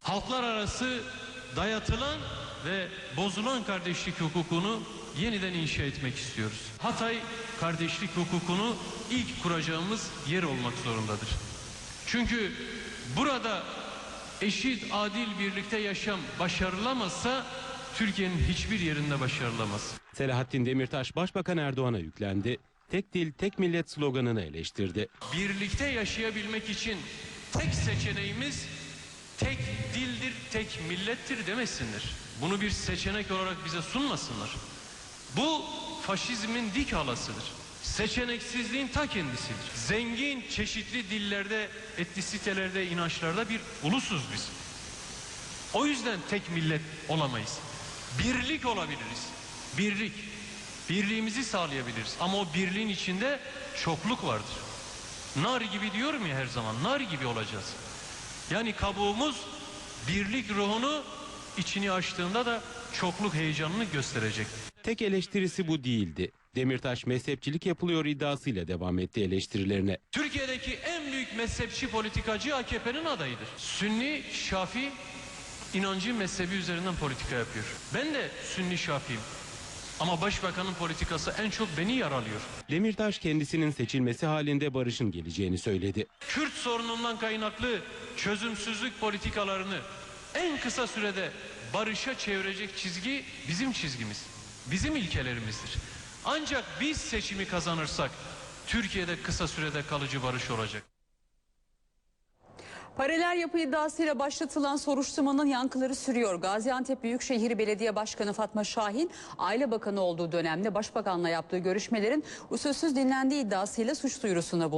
Halklar arası dayatılan ve bozulan kardeşlik hukukunu yeniden inşa etmek istiyoruz. Hatay kardeşlik hukukunu ilk kuracağımız yer olmak zorundadır. Çünkü burada eşit, adil birlikte yaşam başarılamazsa Türkiye'nin hiçbir yerinde başarılamaz. Selahattin Demirtaş Başbakan Erdoğan'a yüklendi. Tek dil, tek millet sloganını eleştirdi. birlikte yaşayabilmek için tek seçeneğimiz tek dildir, tek millettir demesinler. Bunu bir seçenek olarak bize sunmasınlar. Bu faşizmin dik halasıdır. Seçeneksizliğin ta kendisidir. Zengin, çeşitli dillerde, etnisitelerde, inançlarda bir ulusuz biz. O yüzden tek millet olamayız. Birlik olabiliriz. Birlik. Birliğimizi sağlayabiliriz. Ama o birliğin içinde çokluk vardır. Nar gibi diyorum ya her zaman. Nar gibi olacağız. Yani kabuğumuz birlik ruhunu içini açtığında da çokluk heyecanını gösterecek. Tek eleştirisi bu değildi. Demirtaş mezhepçilik yapılıyor iddiasıyla devam etti eleştirilerine. Türkiye'deki en büyük mezhepçi politikacı AKP'nin adayıdır. Sünni, Şafi inancı mezhebi üzerinden politika yapıyor. Ben de Sünni Şafiyim. Ama başbakanın politikası en çok beni yaralıyor. Demirtaş kendisinin seçilmesi halinde barışın geleceğini söyledi. Kürt sorunundan kaynaklı çözümsüzlük politikalarını en kısa sürede barışa çevirecek çizgi bizim çizgimiz. Bizim ilkelerimizdir. Ancak biz seçimi kazanırsak Türkiye'de kısa sürede kalıcı barış olacak. Paralel yapı iddiasıyla başlatılan soruşturmanın yankıları sürüyor. Gaziantep Büyükşehir Belediye Başkanı Fatma Şahin, Aile Bakanı olduğu dönemde Başbakanla yaptığı görüşmelerin usulsüz dinlendiği iddiasıyla suç duyurusunda bulundu.